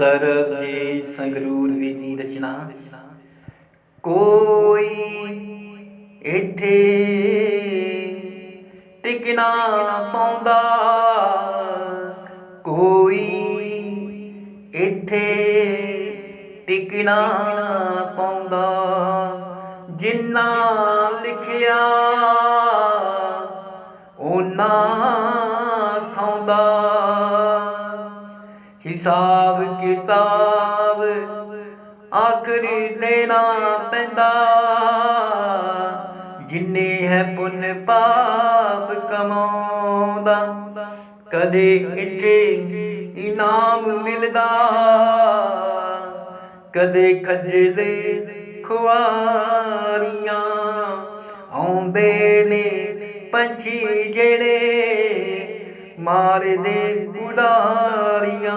Sir Sarabjit Sangrur ਵੀ ਦੀ ਰਚਨਾ ਕੋਈ ਇੱਥੇ ਟਿਕਣਾ ਪਾਉਂਦਾ, ਕੋਈ ਇੱਥੇ ਟਿਕਣਾ ਪਾਉਂਦਾ, ਜਿੰਨਾ ਲਿਖਿਆ ਹਿਸਾਬ ਕਿਤਾਬ ਆਖਰੀ ਦੇਣਾ ਪੈਂਦਾ। ਜਿੰਨੇ ਹੈ ਪੁੰਨ ਪਾਪ ਕਮਾਉਂਦਾ, ਕਦੇ ਇੱਥੇ ਇਨਾਮ ਮਿਲਦਾ, ਕਦੇ ਖਜਲੇ ਖੁਆਰੀਆਂ ਆਉਂਦੇ ਨੇ ਪੰਛੀ ਜਿਹੜੇ ਮਾਰਦੇ ਬੁੜਾਰੀਆਂ